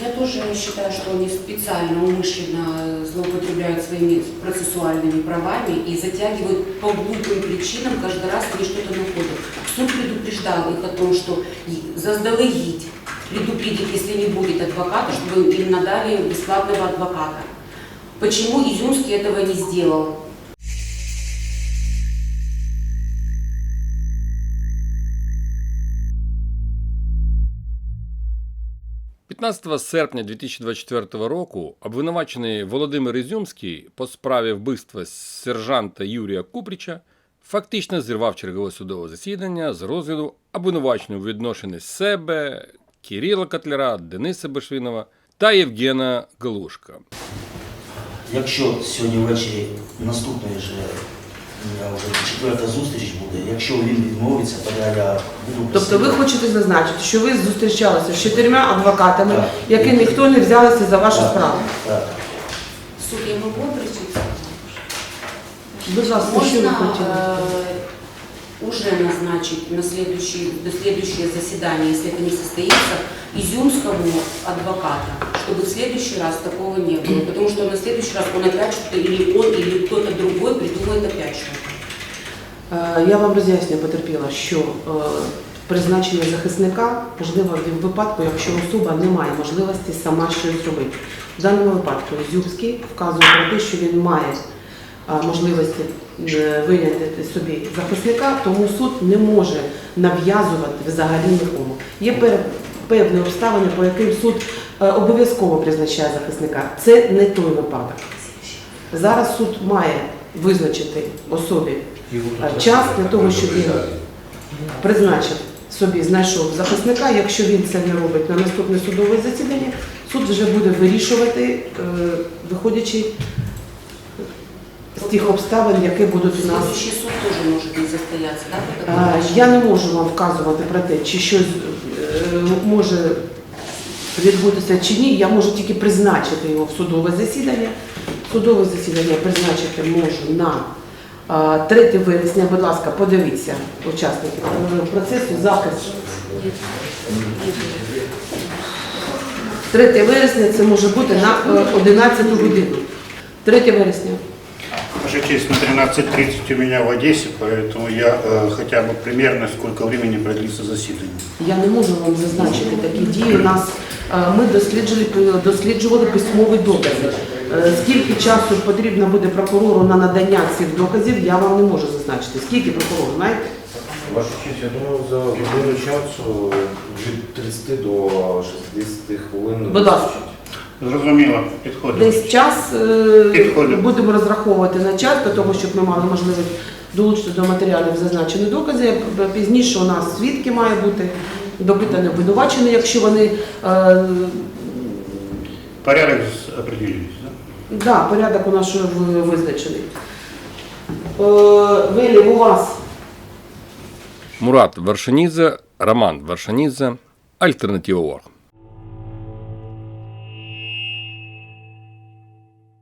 Я тоже считаю, что они специально, умышленно злоупотребляют своими процессуальными правами и затягивают по глупым причинам, каждый раз они что-то находят. Суд предупреждал их о том, что и- заздалегить, предупредить, если не будет адвоката, чтобы им надали бесплатного адвоката. Почему Изюмский этого не сделал? 15 серпня 2024 року обвинувачений Володимир Ізюмський по справі вбивства сержанта Юрія Купріча фактично зірвав чергове судове засідання з розгляду обвинувачених у відношенні себе, Кирила Котляра, Дениса Бешвінова та Євгена Галушка. Якщо сьогодні ввечері наступної ж четверта зустріч буде, якщо він відмовиться, тоді я буду Тобто ви хочете зазначити, що ви зустрічалися з чотирма адвокатами, Так. які ніхто не взялися за вашу Так, справу. Так. Суд я могу обратиться? Будь ласка, що ви Можно хотіли? э, уже назначить на следующее, до следующее заседание, если это не состоится, изюмскому адвоката, чтобы в следующий раз такого не было. Потому что на следующий раз он опять что-то, или он, или кто-то другой придумает опять что-то. Е, Я вам роз'яснюю, потерпіла, що е, призначення захисника можливо в випадку, якщо особа не має можливості сама щось зробити. В даному випадку Зюбський вказує про те, що він має е, можливості виняти собі захисника, тому суд не може нав'язувати взагалі нікому. Є певні обставини, по яким суд е, обов'язково призначає захисника. Це не той випадок. Зараз суд має визначити особі е, час для того, щоб він призначив собі, знайшов захисника. Якщо він це не робить на наступне судове засідання, суд вже буде вирішувати, е, виходячи з тих обставин, які будуть у нас. Следующий суд тоже может не решению? Я не можу вам вказувати про те, чи щось може відбутися чи ні. Я можу тільки призначити його в судове засідання. Судове засідання призначити можу на е, 3 вересня. Будь ласка, подивіться учасники е, процесу захисту. 3 вересня це може бути на е, 11 годину. 3 вересня Ваша честь, на 13.30 у меня в Одессе, поэтому я э, хотя бы примерно сколько времени продлится заседание. Я не можу вам зазначити такі дії. У нас е, ми досліджували, досліджували письмові докази. Е, Скільки часу потрібно буде прокурору на надання цих доказів, я вам не можу зазначити. Скільки прокурор, знаєте? Ваша честь, я думаю, за годину часу від 30 до 60 хвилин. Будь ласка. Зрозуміло, підходить. Десь час е, Підходить. будемо розраховувати на час, для того, щоб ми мали можливість долучити до матеріалів зазначені докази. Пізніше у нас свідки має бути, допитані обвинувачені, якщо вони е, Порядок з- определились, да? Да, порядок у нас визначений. Е, Велів, у вас Мурат Вершанідзе, Роман Вершанідзе, Альтернатива Орг.